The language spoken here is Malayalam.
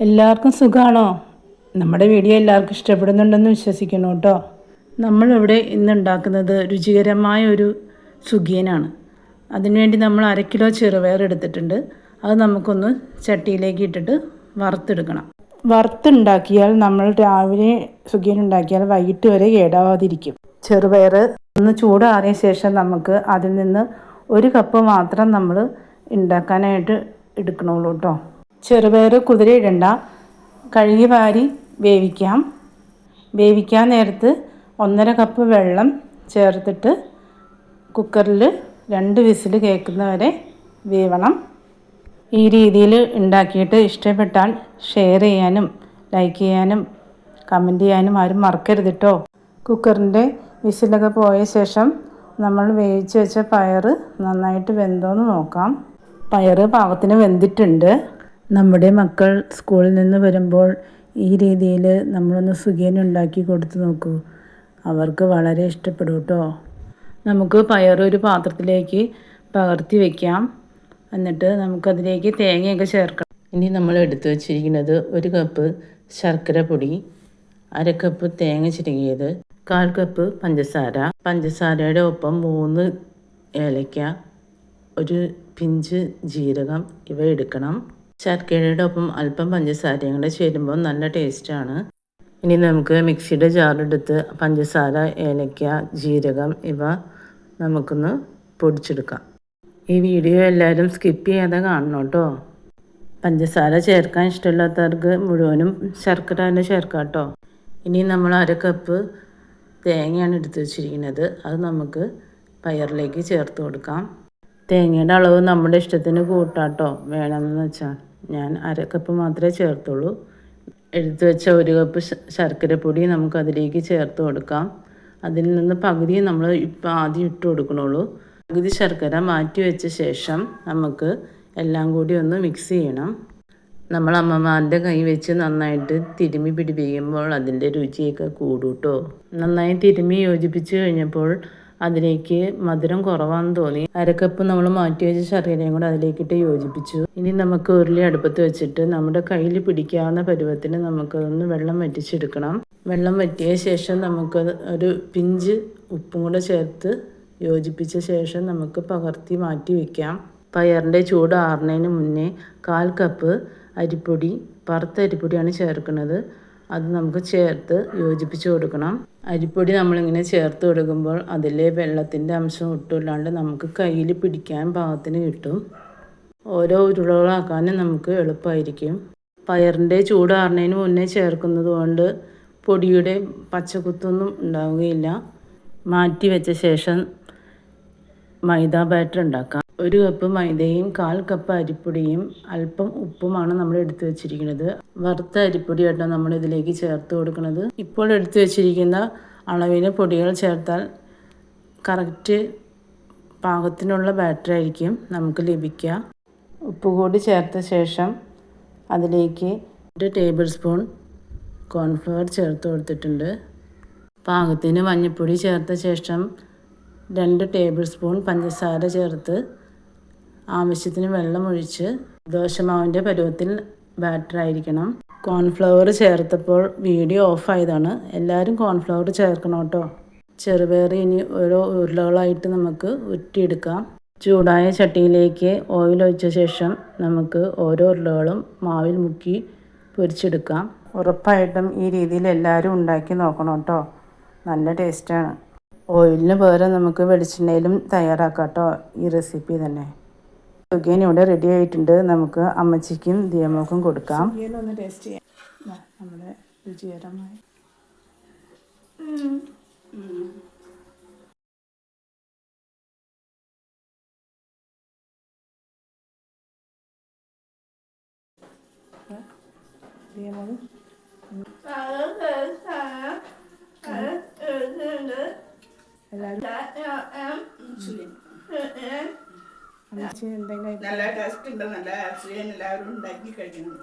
എല്ലാവർക്കും സുഖമാണോ നമ്മുടെ വീഡിയോ എല്ലാവർക്കും ഇഷ്ടപ്പെടുന്നുണ്ടെന്ന് വിശ്വസിക്കുന്നു കേട്ടോ. നമ്മളിവിടെ ഇന്ന് ഉണ്ടാക്കുന്നത് രുചികരമായ ഒരു സുഖിയനാണ്. അതിനുവേണ്ടി നമ്മൾ അര കിലോ ചെറുപയർ എടുത്തിട്ടുണ്ട്. അത് നമുക്കൊന്ന് ചട്ടിയിലേക്ക് ഇട്ടിട്ട് വറുത്തെടുക്കണം. വറുത്തുണ്ടാക്കിയാൽ നമ്മൾ രാവിലെ സുഖിയൻ ഉണ്ടാക്കിയാൽ വൈകിട്ട് വരെ കേടാവാതിരിക്കും. ചെറുപയർ ഒന്ന് ചൂടാറിയ ശേഷം നമുക്ക് അതിൽ നിന്ന് ഒരു കപ്പ് മാത്രം നമ്മൾ ഉണ്ടാക്കാനായിട്ട് എടുക്കണുള്ളൂ കേട്ടോ. ചെറുപയർ കുതിരയിടണ്ട കഴുകി വാരി വേവിക്കാം. വേവിക്കാൻ നേരത്ത് ഒന്നര കപ്പ് വെള്ളം ചേർത്തിട്ട് കുക്കറിൽ രണ്ട് വിസിൽ കേൾക്കുന്നവരെ വേവണം. ഈ രീതിയിൽ ഉണ്ടാക്കിയിട്ട് ഇഷ്ടപ്പെട്ടാൽ ഷെയർ ചെയ്യാനും ലൈക്ക് ചെയ്യാനും കമന്റ് ചെയ്യാനും ആരും മറക്കരുത് കേട്ടോ കുക്കറിന്റെ വിസിലൊക്കെ പോയ ശേഷം നമ്മൾ വേവിച്ച് വെച്ച പയർ നന്നായിട്ട് വെന്തോന്ന് നോക്കാം. പയർ പാകത്തിന് വെന്തിട്ടുണ്ട്. നമ്മുടെ മക്കൾ സ്കൂളിൽ നിന്ന് വരുമ്പോൾ ഈ രീതിയിൽ നമ്മളൊന്ന് സുഖിയൻ ഉണ്ടാക്കി കൊടുത്തു നോക്കൂ. അവർക്ക് വളരെ ഇഷ്ടപ്പെടും കേട്ടോ. നമുക്ക് പയർ ഒരു പാത്രത്തിലേക്ക് പകർത്തി വയ്ക്കാം എന്നിട്ട് നമുക്കതിലേക്ക് തേങ്ങയൊക്കെ ചേർക്കണം ഇനി നമ്മൾ എടുത്തു വച്ചിരിക്കുന്നത് ഒരു കപ്പ് ശർക്കര പൊടി അര കപ്പ് തേങ്ങ ചിരകിയത് കാൽ കപ്പ് പഞ്ചസാര. പഞ്ചസാരയുടെ ഒപ്പം മൂന്ന് ഏലക്ക ഒരു പിഞ്ച് ജീരകം ഇവ എടുക്കണം. ശർക്കരയുടെ ഒപ്പം അല്പം പഞ്ചസാരയും കൂടെ ചേരുമ്പോൾ നല്ല ടേസ്റ്റാണ് ഇനി നമുക്ക് മിക്സിയുടെ ജാറെടുത്ത് പഞ്ചസാര ഏലക്ക ജീരകം ഇവ നമുക്കൊന്ന് പൊടിച്ചെടുക്കാം. ഈ വീഡിയോ എല്ലാവരും സ്കിപ്പ് ചെയ്യാതെ കാണണം കേട്ടോ. പഞ്ചസാര ചേർക്കാൻ ഇഷ്ടമില്ലാത്തവർക്ക് മുഴുവനും ശർക്കര തന്നെ ചേർക്കാം കേട്ടോ. ഇനി നമ്മൾ അര കപ്പ് തേങ്ങയാണ് എടുത്ത് വെച്ചിരിക്കുന്നത്. അത് നമുക്ക് പയറിലേക്ക് ചേർത്ത് കൊടുക്കാം. തേങ്ങയുടെ അളവ് നമ്മുടെ ഇഷ്ടത്തിന് കൂട്ടാട്ടോ വേണമെന്ന് വെച്ചാൽ. ഞാൻ അര കപ്പ് മാത്രമേ ചേർത്തുള്ളൂ. എടുത്തു വെച്ച ഒരു കപ്പ് ശർക്കരപ്പൊടി നമുക്ക് അതിലേക്ക് ചേർത്ത് കൊടുക്കാം. അതിൽ നിന്ന് പകുതി നമ്മൾ ഇപ്പം ആദ്യം ഇട്ട് കൊടുക്കണുള്ളൂ. പകുതി ശർക്കര മാറ്റി വെച്ച ശേഷം നമുക്ക് എല്ലാം കൂടി ഒന്ന് മിക്സ് ചെയ്യണം. നമ്മൾ അമ്മമാരുടെ കൈ വെച്ച് നന്നായിട്ട് തിരുമി പിടിപ്പിക്കുമ്പോൾ അതിന്റെ രുചിയൊക്കെ കൂടും നന്നായി തിരുമി യോജിപ്പിച്ച് കഴിഞ്ഞപ്പോൾ അതിലേക്ക് മധുരം കുറവാണെന്ന് തോന്നി. അരക്കപ്പ് നമ്മൾ മാറ്റി വെച്ച ശർക്കരയും കൂടെ അതിലേക്കിട്ട് യോജിപ്പിച്ചു. ഇനി നമുക്ക് ഉരുളി അടുപ്പത്ത് വെച്ചിട്ട് നമ്മുടെ കയ്യിൽ പിടിക്കാവുന്ന പരുവത്തിന് നമുക്കതൊന്ന് വെള്ളം വറ്റിച്ചെടുക്കണം. വെള്ളം വറ്റിയ ശേഷം നമുക്ക് ഒരു പിഞ്ച് ഉപ്പും കൂടെ ചേർത്ത് യോജിപ്പിച്ച ശേഷം നമുക്ക് പകർത്തി മാറ്റി വയ്ക്കാം പയറിന്റെ ചൂട് ആറുന്നതിന് മുന്നേ കാൽ കപ്പ് അരിപ്പൊടി വറുത്ത അരിപ്പൊടിയാണ് ചേർക്കുന്നത്. അത് നമുക്ക് ചേർത്ത് യോജിപ്പിച്ച് കൊടുക്കണം. അരിപ്പൊടി നമ്മളിങ്ങനെ ചേർത്ത് കൊടുക്കുമ്പോൾ അതിലെ വെള്ളത്തിന്റെ അംശം ഒട്ടുമില്ലാണ്ട് നമുക്ക് കയ്യിൽ പിടിക്കാൻ പാകത്തിന് കിട്ടും. ഓരോ ഉരുളകളാക്കാനും നമുക്ക് എളുപ്പമായിരിക്കും. പയറിന്റെ ചൂടാറുന്നതിന് മുന്നേ ചേർക്കുന്നത് കൊണ്ട് പൊടിയുടെ പച്ചക്കുത്തൊന്നും ഉണ്ടാവുകയില്ല. മാറ്റി വെച്ച ശേഷം മൈദ ബാറ്റർ ഉണ്ടാക്കാം. ഒരു കപ്പ് മൈദയും കാൽ കപ്പ് അരിപ്പൊടിയും അല്പം ഉപ്പുമാണ് നമ്മൾ എടുത്തു വെച്ചിരിക്കുന്നത്. വറുത്ത അരിപ്പൊടി ആയിട്ടോ നമ്മൾ ഇതിലേക്ക് ചേർത്ത് കൊടുക്കുന്നത്. ഇപ്പോൾ എടുത്തു വെച്ചിരിക്കുന്ന അളവിന് പൊടികൾ ചേർത്താൽ കറക്റ്റ് പാകത്തിനുള്ള ബാറ്റർ ആയിരിക്കും നമുക്ക് ലഭിക്കുക. ഉപ്പ് കൂടി ചേർത്ത ശേഷം അതിലേക്ക് ഒരു ടേബിൾ സ്പൂൺ കോൺഫ്ലവർ ചേർത്ത് കൊടുത്തിട്ടുണ്ട്. പാകത്തിന് മഞ്ഞൾപ്പൊടി ചേർത്ത ശേഷം രണ്ട് ടേബിൾ സ്പൂൺ പഞ്ചസാര ചേർത്ത് ആവശ്യത്തിന് വെള്ളമൊഴിച്ച് ദോശമാവിന്റെ പരുവത്തിൽ ബാറ്ററായിരിക്കണം കോൺഫ്ലവർ ചേർത്തപ്പോൾ വീഡിയോ ഓഫ് ആയതാണ്. എല്ലാവരും കോൺഫ്ലവർ ചേർക്കണം കേട്ടോ. ചെറുപയർ ഇനി ഓരോ ഉരുളകളായിട്ട് നമുക്ക് ഉറ്റിയെടുക്കാം. ചൂടായ ചട്ടിയിലേക്ക് ഓയിൽ ഒഴിച്ച ശേഷം നമുക്ക് ഓരോ ഉരുളകളും മാവിൽ മുക്കി പൊരിച്ചെടുക്കാം. ഉറപ്പായിട്ടും ഈ രീതിയിൽ എല്ലാവരും ഉണ്ടാക്കി നോക്കണം കേട്ടോ. നല്ല ടേസ്റ്റാണ് ഓയിലിന് പകരം നമുക്ക് വെളിച്ചെണ്ണയിലും തയ്യാറാക്കാം കേട്ടോ. ഈ റെസിപ്പി തന്നെ. സുഖിയൻ ഇവിടെ റെഡി ആയിട്ടുണ്ട് നമുക്ക് അമ്മച്ചിക്കും ദിയമോക്കും കൊടുക്കാം ഒന്ന് ടേസ്റ്റ് ചെയ്യാം നമ്മുടെ രുചികരമായ ദിയമോളും അമ്മച്ചി എന്തെങ്കിലും നല്ല ടേസ്റ്റ് ഉണ്ട് നല്ല ആക്സിഡന്റ് എല്ലാവരും ഉണ്ടാക്കി കഴിക്കണം.